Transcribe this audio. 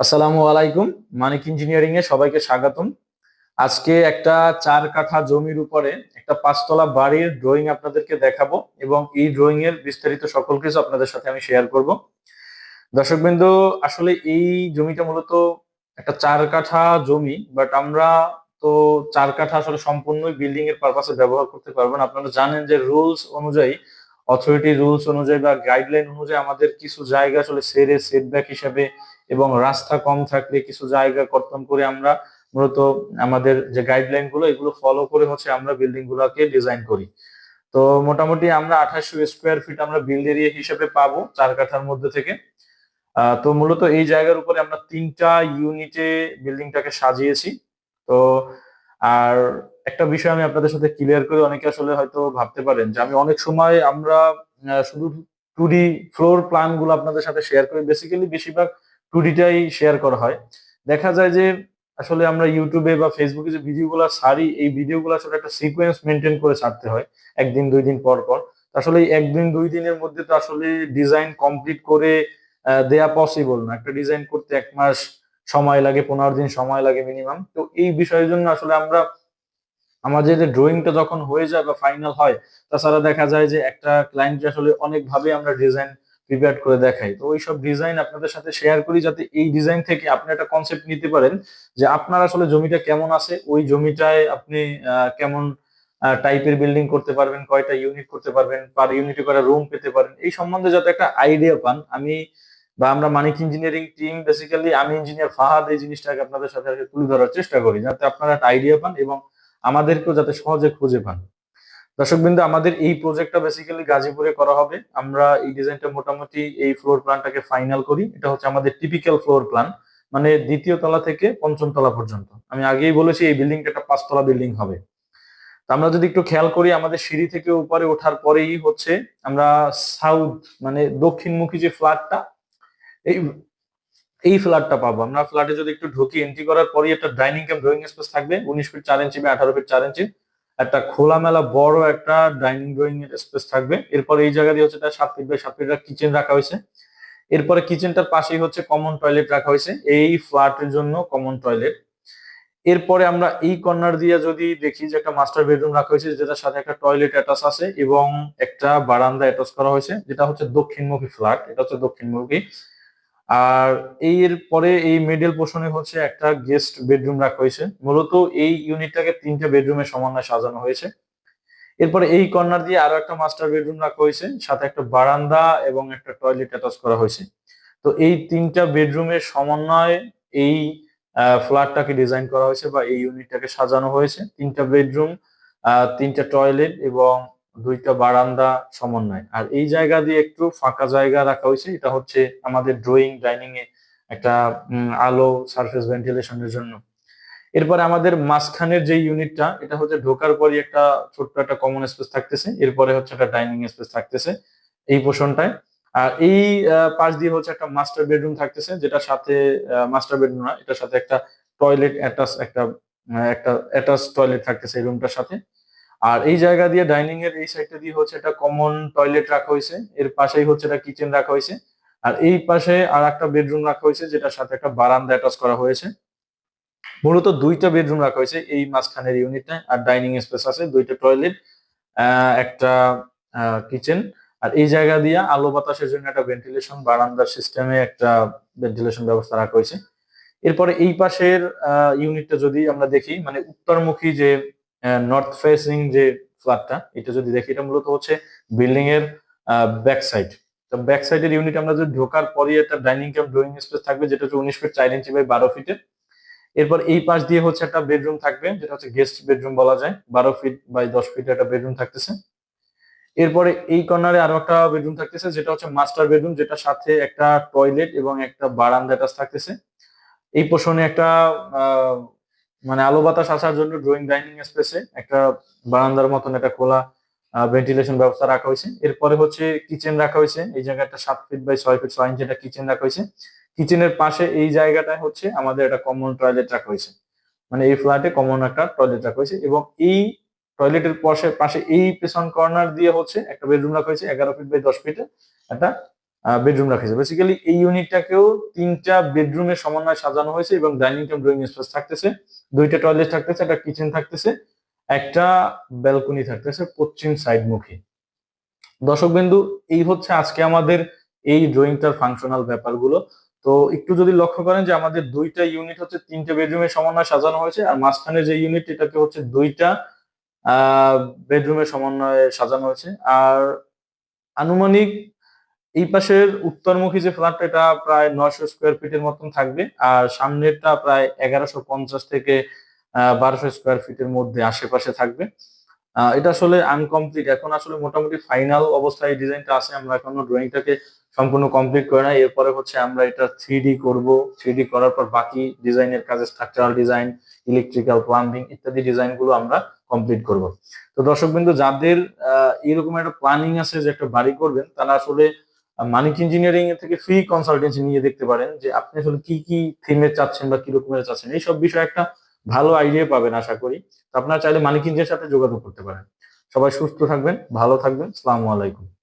আসসালামু আলাইকুম, মানিক ইঞ্জিনিয়ারিং এ সবাইকে স্বাগতম। আজকে একটা চার কাঠা জমির উপরে একটা পাঁচতলা বাড়ির ড্রয়িং আপনাদেরকে দেখাবো এবং এই ড্রয়িং এর বিস্তারিত সকল কিছু আপনাদের সাথে আমি শেয়ার করব। দর্শকবৃন্দ, আসলে এই জমিটা মূলত একটা চার কাঠা জমি বাট আমরা তো চার কাঠা আসলে সম্পূর্ণই বিল্ডিং এর পারপাসে ব্যবহার করতে পারবেন আপনারা জানেন যে রুলস অনুযায়ী অথরিটি রুলস অনুযায়ী বা গাইডলাইন অনুযায়ী আমাদের কিছু জায়গা আসলে সেরে সেটব্যাক হিসাবে এবং রাস্তা কম থাকলে কিছু জায়গা কর্তন করে আমরা মূলত আমাদের যে গাইডলাইনগুলো, এগুলো ফলো করে হচ্ছে আমরা বিল্ডিং গুলোকে ডিজাইন করি। তো মোটামুটি আমরা আঠাশশো স্কোয়ার ফিট আমরা বিল্ড এরিয়া হিসেবে পাবো চার কাঠার মধ্যে থেকে। তো মূলত এই জায়গার উপরে আমরা তিনটা ইউনিটে বিল্ডিংটাকে সাজিয়েছি। তো আর একটা বিষয় আমি আপনাদের সাথে ক্লিয়ার করে অনেকে আসলে হয়তো ভাবতে পারেন যে আমি অনেক সময় আমরা শুধু টু ডি ফ্লোর প্ল্যানগুলো আপনাদের সাথে শেয়ার করি। বেসিক্যালি বেশিরভাগ টু ডিটাই শেয়ার করা হয়। দেখা যায় যে আসলে আমরা ইউটিউবে বা ফেসবুকে যে ভিডিওগুলো ছাড়ি, এই ভিডিওগুলো আসলে একটা সিকোয়েন্স মেনটেন করে ছাড়তে হয়, একদিন, দুই দিন পর পর। আসলে একদিন, দুই দিনের মধ্যে তো আসলে ডিজাইন কমপ্লিট করে দেয়া পসিবল না। একটা ডিজাইন করতে এক মাস সময় লাগে, পনেরো দিন সময় লাগে মিনিমাম তো এই বিষয়ের জন্য আসলে আমরা, আমাদের যে ড্রয়িংটা যখন হয়ে যায় বা ফাইনাল হয়, তাছাড়া দেখা যায় যে একটা ক্লায়েন্ট আসলে অনেকভাবে আমরা ডিজাইন প্রিপেয়ার করে দেখাই। তো ওই সব ডিজাইন আপনাদের সাথে শেয়ার করি যাতে এই ডিজাইন থেকে আপনি একটা কনসেপ্ট নিতে পারেন যে আপনার আসলে জমিটা কেমন আছে, ওই জমিটায় আপনি কেমন টাইপের বিল্ডিং করতে পারবেন, কয়টা ইউনিট করতে পারবেন পার ইউনিটে কয়টা রুম পেতে পারেন, এই সম্বন্ধে যাতে একটা আইডিয়া পান। আমি বা আমরা মানিক ইঞ্জিনিয়ারিং টিম বেসিক্যালি আমি ইঞ্জিনিয়ার ফাহাদ, এই জিনিসটাকে আপনাদের সাথে তুলে ধরার চেষ্টা করি, যাতে আপনারা একটা আইডিয়া পান এবং আমাদেরকেও যাতে সহজে খুঁজে পান। দর্শকবৃন্দ, আমাদের এই প্রজেক্টটা বেসিক্যালি গাজীপুরে করা হবে। আমরা এই ডিজাইনটা মোটামুটি এই ফ্লোর প্ল্যানটাকে ফাইনাল করি। এটা হচ্ছে আমাদের টিপিক্যাল ফ্লোর প্ল্যান মানে দ্বিতীয় তলা থেকে পঞ্চম তলা পর্যন্ত। আমি আগেই বলেছি, এই বিল্ডিংটা একটা পাঁচতলা বিল্ডিং হবে। তো আমরা যদি একটু খেয়াল করি, আমাদের সিঁড়ি থেকে উপরে ওঠার পরেই হচ্ছে আমরা সাউথ মানে দক্ষিণমুখী যে ফ্ল্যাটটা এই এই ফ্ল্যাটটা পাবো। আমরা ফ্ল্যাটে যদি একটু ঢুকি এন্ট্রি করার পরেই একটা ডাইনিং কাম ড্রয়িং স্পেস থাকবে। উনিশ ফিট চার ইঞ্চি বা আঠারো ফিট চার ইঞ্চি একটা খোলামেলা বড় একটা ডাইনিং ড্রয়িং এর স্পেস থাকবে। এরপর এই জায়গা দিয়ে হচ্ছে একটা সাত ফিট বাই সাত ফিট কিচেন রাখা হয়েছে। এরপরে কিচেনটার পাশেই হচ্ছে কমন টয়লেট রাখা হয়েছে। এই ফ্ল্যাটের জন্য কমন টয়লেট। এরপরে আমরা এই কর্নার দিয়ে যদি দেখি যে একটা মাস্টার বেডরুম রাখা হয়েছে, যেটার সাথে একটা টয়লেট অ্যাটাচ আছে এবং একটা বারান্দা অ্যাটাচ করা হয়েছে, যেটা হচ্ছে দক্ষিণমুখী ফ্ল্যাট। এটা হচ্ছে দক্ষিণমুখী। আর এর পরে এই মিডল পোর্শনে হচ্ছে একটা গেস্ট বেডরুম রাখা হয়েছে। মূলত এই ইউনিটটাকে তিনটে বেডরুমের সমন্বয়ে সাজানো হয়েছে। এরপরে এই কর্নার দিয়ে আরও একটা মাস্টার বেডরুম রাখা হয়েছে, সাথে একটা বারান্দা এবং একটা টয়লেট অ্যাটাচ করা হয়েছে। তো এই তিনটা বেডরুমের সমন্বয়ে এই ফ্ল্যাটটাকে ডিজাইন করা হয়েছে বা এই ইউনিটটাকে সাজানো হয়েছে। তিনটা বেডরুম তিনটা টয়লেট এবং দুইটা বারান্দা সমন্বয়। আর এই জায়গা দিয়ে একটু ফাঁকা জায়গা রাখা হয়েছে, এটা হচ্ছে আমাদের ড্রয়িং ডাইনিং এ একটা আলো সারফেস ভেন্টিলেশনের জন্য। এরপরে আমাদের মাঝখানের যে ইউনিটটা এটা হচ্ছে ঢোকার পরই একটা ছোট্ট একটা কমন স্পেস থাকতেছে, এরপরে হচ্ছে একটা ডাইনিং স্পেস থাকতেছে এই পোষণটায় আর এই পাশ দিয়ে হচ্ছে একটা মাস্টার বেডরুম থাকতেছে যেটা সাথে মাস্টার বেডরুম না, এটার সাথে একটা টয়লেট অ্যাটাচ একটা একটা অ্যাটাচ টয়লেট থাকতেছে এই রুমটার সাথে। আর এই জায়গা দিয়ে ডাইনিং এর এই সাইডটা দিয়ে হচ্ছে একটা কমন টয়লেট রাখা হয়েছে। এর পাশেই হচ্ছে একটা কিচেন রাখা হয়েছে। আর এই পাশে আর একটা বেডরুম রাখা হয়েছে, যেটার সাথে একটা বারান্দা অ্যাটাচ করা হয়েছে। মূলত দুইটা বেডরুম রাখা হয়েছে এই মাঝখানের ইউনিটটা আর ডাইনিং স্পেস আছে, দুইটা টয়লেট একটা কিচেন আর এই জায়গা দিয়ে আলো বাতাসের জন্য একটা ভেন্টিলেশন বারান্দার সিস্টেমে একটা ভেন্টিলেশন ব্যবস্থা রাখা হয়েছে। এরপরে এই পাশের ইউনিটটা যদি আমরা দেখি মানে উত্তরমুখী যে নর্থ ফেসিং যে ফ্ল্যাটটা এটা যদি দেখি, এটা মূলত হচ্ছে বিল্ডিং এর ব্যাক সাইড তো ব্যাক সাইডের ইউনিট আমরা যদি ঢোকার পরই একটা ডাইনিং কাম ড্রয়িং স্পেস থাকবে, যেটা হচ্ছে উনিশ ফিট চার ইঞ্চি বাই বারো ফিটের এরপর এই পাশ দিয়ে হচ্ছে একটা বেডরুম থাকবে, যেটা হচ্ছে গেস্ট বেডরুম বলা যায়। বারো ফিট বাই দশ ফিট একটা বেডরুম থাকতেছে। এরপরে এই কর্নারে আরও একটা বেডরুম থাকতেছে, যেটা হচ্ছে মাস্টার বেডরুম যেটা সাথে একটা টয়লেট এবং একটা বারান্দা অ্যাটাচ থাকতেছে। এই পোর্শনে একটা মানে আলো বাতাস আসার জন্য ড্রয়িং ডাইনিং স্পেসে একটা বারান্দার মতন একটা খোলা ভেন্টিলেশন ব্যবস্থা রাখা হয়েছে। এরপরে হচ্ছে কিচেন রাখা হয়েছে। এই জায়গাটা সাত ফিট বাই ছয় ফিট ছয় ইঞ্চি একটা কিচেন রাখা হয়েছে। কিচেনের পাশে এই জায়গাটায় হচ্ছে আমাদের একটা কমন টয়লেট রাখা হয়েছে। মানে এই ফ্ল্যাটে কমন একটা টয়লেট রাখা হয়েছে এবং এই টয়লেটের পাশে পাশে এই পেছন কর্নার দিয়ে হচ্ছে একটা বেডরুম রাখা হয়েছে, এগারো ফিট বাই দশ ফিটে একটা বেডরুম রাখা হয়েছে। বেসিক্যালি এই ইউনিটটাকেও তিনটা বেডরুমের সমন্বয়ে সাজানো হয়েছে এবং ডাইনিং কাম ড্রয়িং স্পেস থাকতেছে। দুইটা টয়লেট থাকতেছে, একটা কিচেন থাকতেছে, একটা ব্যালকনি থাকতেছে পশ্চিম সাইড মুখী। দর্শক বিন্দু এই হচ্ছে আজকে আমাদের এই ড্রয়িংটার ফাংশনাল ব্যাপারগুলো। তো একটু যদি লক্ষ্য করেন যে আমাদের দুইটা ইউনিট হচ্ছে তিনটে বেডরুমের সমন্বয়ে সাজানো হয়েছে, আর মাঝখানে যে ইউনিট এটাকে হচ্ছে দুইটা বেডরুমের সমন্বয়ে সাজানো হয়েছে। আর আনুমানিক এই পাশের উত্তরমুখী যে ফ্ল্যাটটা এটা প্রায় নয়শো স্কোয়ার ফিটের মতন থাকবে। আর সামনেরটা প্রায় এগারোশো পঞ্চাশ থেকে বারোশো স্কোয়ার ফিটের মধ্যে আশেপাশে থাকবে। এটা আসলে আনকমপ্লিট এখন আসলে মোটামুটি ফাইনাল অবস্থায় ডিজাইনটা আছে, আমরা এখনও ড্রয়িংটাকে সম্পূর্ণ কমপ্লিট করে না এরপরে হচ্ছে আমরা এটা থ্রি ডি করব। থ্রি ডি করার পর বাকি ডিজাইনের কাজে স্ট্রাকচারাল ডিজাইন ইলেকট্রিক্যাল প্লাম্বিং ইত্যাদি ডিজাইনগুলো আমরা কমপ্লিট করব। তো দর্শক বিন্দু যাদের এরকম একটা প্ল্যানিং আছে যে একটা বাড়ি করবেন, তারা আসলে মানিক ইঞ্জিনিয়ারিং এর থেকে ফ্রি কনসালটেন্সি নিয়ে দেখতে পারেন যে আপনি আসলে কি কি থিমে চাচ্ছেন বা কি রকমের চাচ্ছেন। এইসব বিষয়ে একটা ভালো আইডিয়া পাবেন আশা করি। আপনারা চাইলে মানিক ইঞ্জিনিয়ার সাথে যোগাযোগ করতে পারেন। সবাই সুস্থ থাকবেন, ভালো থাকবেন। আসসালামু আলাইকুম।